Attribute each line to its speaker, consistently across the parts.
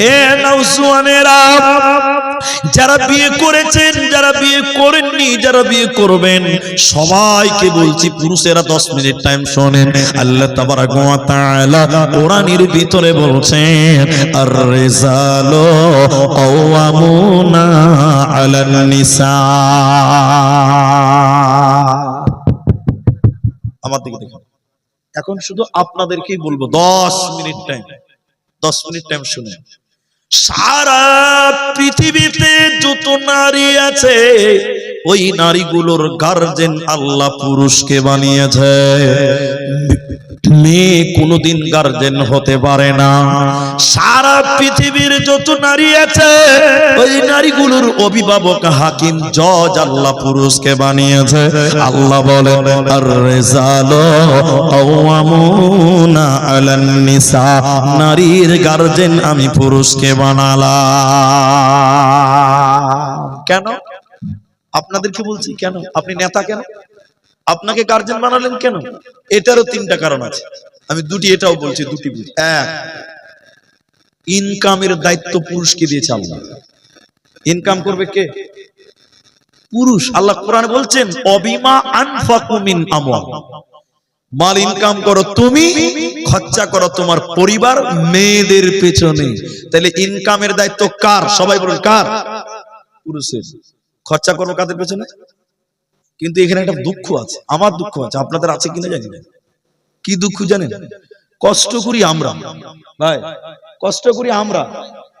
Speaker 1: হে নৌসুয়ানেরা যারা বিয়ে করেছেন, যারা বিয়ে করেননি, যারা বিয়ে করবেন, সবাইকে বলছি পুরুষেরা দশ মিনিট টাইম শোনেন। আল্লাহ তাবারাক ওয়া তাআলা কোরআনের ভিতরে বলছেন আর আমার দিকে দেখুন। এখন শুধু আপনাদেরকেই বলব, দশ মিনিট টাইম দশ মিনিট টাইম শুনে সারা পৃথিবীতে যত নারী আছে ওই নারীগুলোর গার্জেন আল্লাহ পুরুষকে বানিয়েছে। মেয়ে কোনোদিন গার্জেন হতে পারে না। সারা পৃথিবীর যত নারী আছে, ওই নারীগুলোর অভিভাবক হাকিম জজ আল্লাহ পুরুষকে বানিয়েছে। আল্লাহ বলে নারীর গার্জেন আমি পুরুষকে বানালাম। কেন? আপনাদেরকে বলছি? কেন? আপনি নেতা কেন? আপনাকে গার্জেন বানালেন কেন? এটারও তিনটা কারণ আছে। আমি দুটি, এটাও বলছি, দুটি এক ইনকামের দায়িত্ব পুরুষকে দিয়েছে আল্লাহ। ইনকাম করবে কে? পুরুষ। আল্লাহ কোরআনে বলছেন, অবিমা আনফাকু মিন আমওয়াল। মাল ইনকাম করো তুমি, খরচা করো তোমার পরিবার, মেয়েদের পেছনে। তাহলে ইনকামের দায়িত্ব কার? সবাই বলুন, কার? পুরুষের। খরচা করো কাদের পেছনে? কিন্তু এখানে একটা দুঃখ আছে। আমার দুঃখ আছে। আপনাদের আছে কিনা জানি না। কি দুঃখ জানেন? কষ্ট করি আমরা। ভাই, কষ্ট করি আমরা।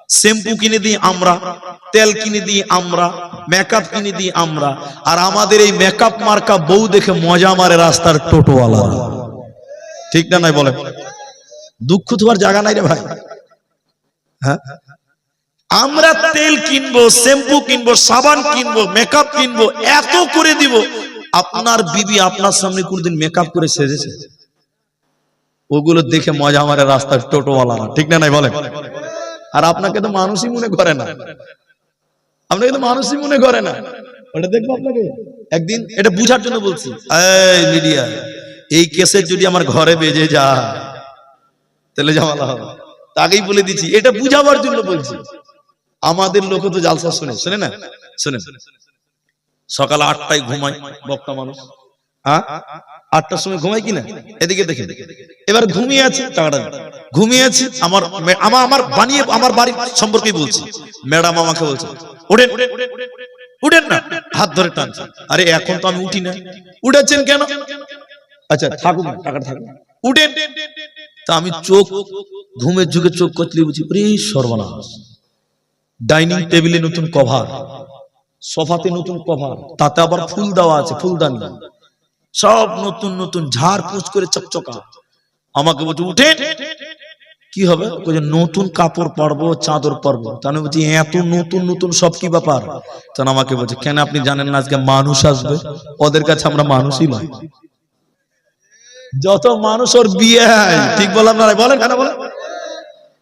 Speaker 1: শ্যাম্পু কিনে দিই আমরা। তেল কিনে দিই আমরা। মেকআপ কিনে দিই আমরা। আর আমাদের এই মেকআপ মার্কা বউ দেখে মজা মারে রাস্তার টোটোওয়ালা। ঠিক না নাই বলেন? দুঃখ তোমার জায়গা নাই রে ভাই। হ্যাঁ? আমরা তেল কিনবো শ্যাম্পু কিনবো সাবান কিনবো মেকআপ কিনবো এত করে দিব। আপনার বিবি আপনার সামনে কোনদিন মেকআপ করে সেজেছে? ওগুলো দেখে মজা মারে রাস্তার টোটোওয়ালা না ঠিক না নাই বলেন? আর আপনাকে তো মানুষই মনে করে না। আপনাকে তো মানুষই মনে করে না। ওটা দেখব আপনাকে। একদিন এটা বুঝার জন্য বলছি এই মিডিয়া এই কেসের যদি আমার ঘরে বেজে যায় তাহলে জামালা হবে। তাকেই বলে দিচ্ছি এটা বুঝাবার জন্য বলছি। আমাদের লোক তো জালসা শুনে শুনে না? শুনে। সকাল আটটায় ঘুমায় বক্তা মানুষ। হ্যাঁ আটটার সময় ঘুমায় কিনা এদিকে দেখে এবার ঘুমিয়ে আছে, টাকাটা। ঘুমিয়ে আছি, আমার আমার আমার বানিয়ে, আমার বাড়ির সম্পর্কেই বলছি। ম্যাডাম আমাকে বলছে, ওঠেন উঠেন না। হাত ধরে টানছে। আরে এখন তো আমি উঠি না। উঠেছেন কেন? আচ্ছা থাকুন টাকাটা থাকুন উঠেন। তা আমি চোখ, ঘুমের যুগে চোখ কচলি বুঝি সর্বনাশ। ডাইনিং টেবিলে নতুন কভার সোফাতে নতুন কভার তাতে আবার ফুল দেওয়া আছে ফুলদানি। সব নতুন নতুন ঝাড় পুছ করে চকচকা। আমাকে বলছে উঠেন! কি হবে? নতুন কাপড় পরবো চাদর পরবো। তাহলে বলছি এত নতুন নতুন সব কি ব্যাপার? তখন আমাকে বলছে কেন আপনি জানেন না আজকে মানুষ আসবে? ওদের কাছে আমরা মানুষই নয়। যত মানুষ ওর বিয়ে হয় ঠিক বললাম না বলেন কেন বলেন?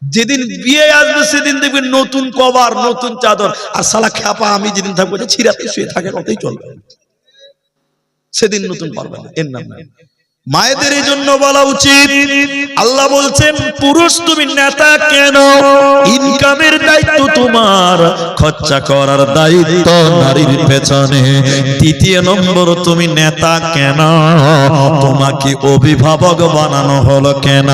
Speaker 1: যেদিন বিয়ে আসবে, সেদিন দেখবেন নতুন কভার, নতুন চাদর আর সালা খ্যাপা, আমি যেদিন থাকব ছিঁড়াতে শুয়ে থাকে কতই চলবে সেদিন নতুন পারবে না, এর নাম। মায়েদের জন্য বলা উচিত, আল্লাহ বলছেন, পুরুষ তুমি নেতা কেন? ইনকামের দায়িত্ব তোমার, খরচা করার দায়িত্ব নারীর পেছনে। তৃতীয় নম্বর, তুমি নেতা কেন? তোমাকে অভিভাবক বানানো হলো কেন?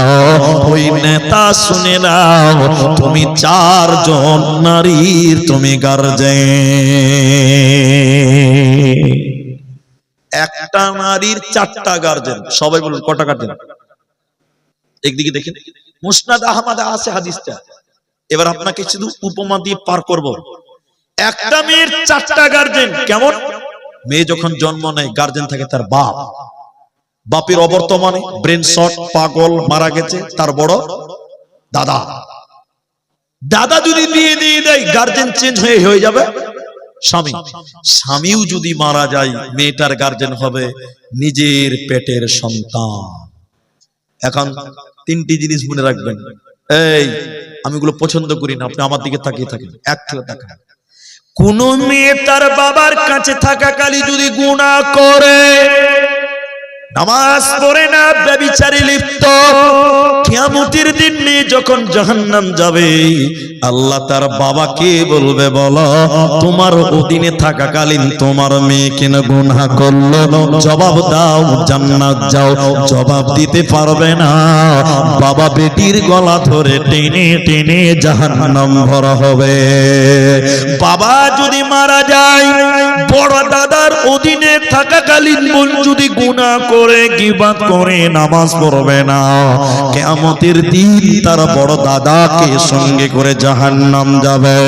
Speaker 1: ওই নেতা শুনে নাও, তুমি চারজন নারীর, তুমি গার্জেন। একটা নারীর চারটা গার্জেন সবাই বলুন, কটা গার্জেন একদিকে দেখেন, মুসনাদ আহমদ আছে হাদিসটা। এবার আপনাকে শুধু উপমা দিয়ে পার করব। একটা মেয়ের চারটা গার্জেন কেমন? মেয়ে যখন জন্ম নেয় গার্জেন থাকে তার বাপ। বাপের অবর্তমানে ব্রেন শট পাগল, মারা গেছে, তার বড় দাদা। দাদা যদি বিয়ে দিয়ে দেয় গার্জেন চেঞ্জ হয়ে হয়ে যাবে। স্বামী। স্বামীও যদি মারা যায়, মেয়েটার গার্জেন হবে নিজের পেটের সন্তান। এখন তিনটি জিনিস মনে রাখবেন। এই, আমি গুলো পছন্দ করি না, আপনি আমার দিকে তাকিয়ে থাকেন। এক থেকে তাকান কোন মেয়ে তার বাবার কাছে থাকা থাকাকালী যদি গুণা করে নামাজ পড়ে না, ব্যবিচারে লিপ্ত। কিয়ামতের দিন নিয়ে যখন জাহান্নাম যাবে, আল্লাহ তার বাবাকে বলবে, বলো, তোমার অধীনে থাকাকালীন তোমার মেয়ে কেন গুনাহ করল? জবাব দাও, জান্নাত যাও। জবাব দিতে পারবে না। বাবা বেটির গলা ধরে টেনে টেনে জাহান্নাম ভরা হবে। বাবা যদি মারা যায়, বড় দাদার অধীনে থাকাকালীন বোন যদি গুনাহ করে গিবাত করে নামাজ পড়বে না। কেয়ামতের দিন তার বড় দাদাকে সঙ্গে করে জাহান্নাম যাবে।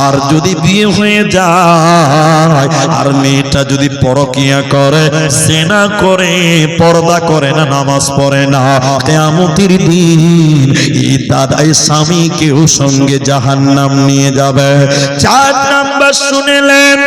Speaker 1: আর যদি বিয়ে হয়ে যায়, আর মেয়েটা যদি পরকিয়া করে, সেনা করে, পর্দা করে না, নামাজ পড়ে না, কেয়ামতের দিন এই দাদাই স্বামীকেও সঙ্গে জাহান্নাম নিয়ে যাবে। চার নাম্বার শুনেলেন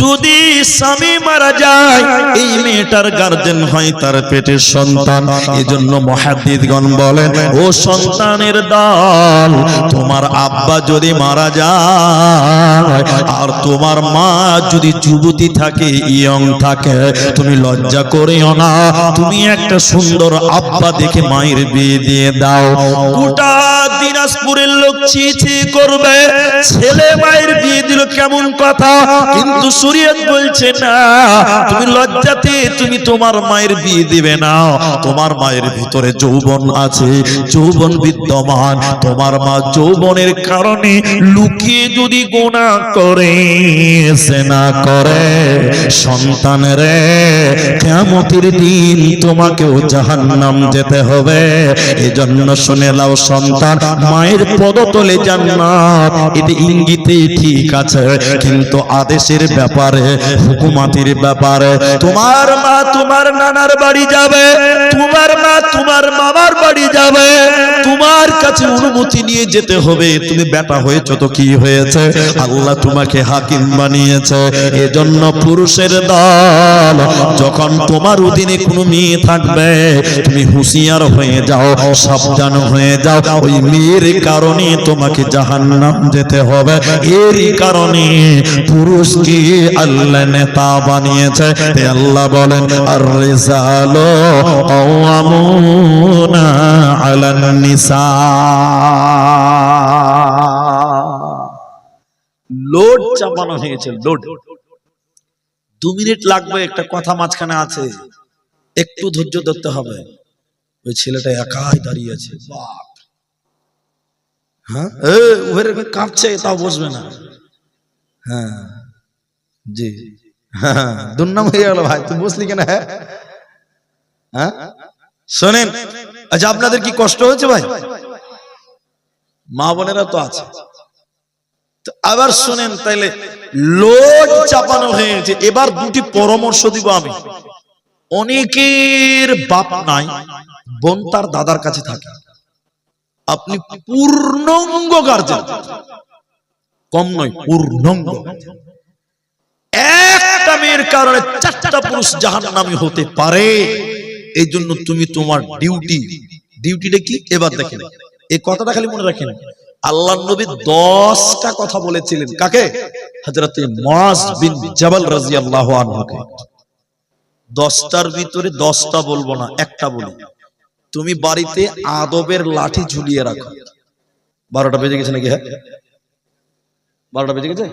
Speaker 1: যদি স্বামী মারা যায়, এই মেয়েটার গার্জেন হয় তার পেটের সন্তান। এজন্য মহাদ্দিদগণ বলেন, ও সন্তানের দল, তোমার আব্বা যদি মারা যায়, আর তোমার মা যদি যুবতী থাকে, ইয়ং থাকে, তুমি লজ্জা করিও না। তুমি একটা সুন্দর আব্বা দেখে মায়ের বিয়ে দিয়ে দাও। গোটা দিনাজপুরের লোক ছি করবে। ছেলে মায়ের বিয়ে দিল কেমন কথা? কিন্তু শরীয়ত বলছে না তুমি লজ্জাতে তুমি তোমার মায়ের বিয়ে দিবে না। তোমার মায়ের ভিতরে যৌবন আছে, যৌবন বিদ্যমান। তোমার মা যৌবনের কারণে লুকিয়ে যদি গোনা করে, সেনা করে। সন্তানের কেমতির দিন তোমাকেও জাহান্নাম যেতে হবে। এজন্য শুনে লাও সন্তান, মায়ের পদতলে জান্নাত, এটি ইঙ্গিতে ঠিক আছে। কিন্তু আদেশের ব্যাপারে, হুকুমাতির ব্যাপারে তোমার মা তোমার নানার বাড়ি যাবে। তোমার মা তোমার মামার বাড়ি যাবে। তোমার কাছে অনুমতি নিয়ে যেতে হবে। তুমি বেটা হয়েছো তো কি হয়েছে? আল্লাহ তোমাকে হাকিম বানিয়েছে। এজন্য পুরুষের দল, যখন তোমার অধীনে কোনো মেয়ে থাকবে, তুমি হুঁশিয়ার হয়ে যাও, সাবধান হয়ে যাও। ওই মেয়ের কারণে তোমাকে জাহান্নাম যেতে হবে। এরই কারণে পুরুষকে আল্লাহ নেতা বানিয়েছে। আল্লাহ বলেন লোড চাপানো হয়েছে, লোড। দু মিনিট লাগবে, একটা কথা মাঝখানে আছে। একটু ধৈর্য ধরতে হবে। ওই ছেলেটা একাই দাঁড়িয়ে আছে, বাপ। হ্যাঁ? কাঁপছে, তাও বসবে না। হ্যাঁ জি। দুর্নাম হয়ে গেল ভাই, তুই বসলি কেন? হ্যাঁ? হ্যাঁ? শোনেন আচ্ছা আপনাদের কি কষ্ট হয়েছে ভাই? মা বোনেরা তো আছে। আবার শুনেন, তাইলে লোড চাপানো হয়েছে, এবার দুটি পরামর্শ দিব আমি। অনেকের বাপ নাই, বোন তার দাদার কাছে থাকে। আপনি পূর্ণাঙ্গ গার্জেন। কম নয়, পূর্ণাঙ্গ। একটা কারণে চারটা পুরুষ জাহান্নামী হতে পারে। এই জন্য তুমি তোমার ডিউটি, ডিউটিটা কি? এবার দেখেন, এই কথাটা খালি মনে রাখেন। আল্লাহ নবী দশটা কথা বলেছিলেন। কাকে? দশটার ভিতরে দশটা বলব না, একটা বলি। তুমি বাড়িতে আদবের লাঠি ঝুলিয়ে রাখো। বারোটা বেজে গেছে নাকি? হ্যাঁ। বারোটা বেজে গেছে?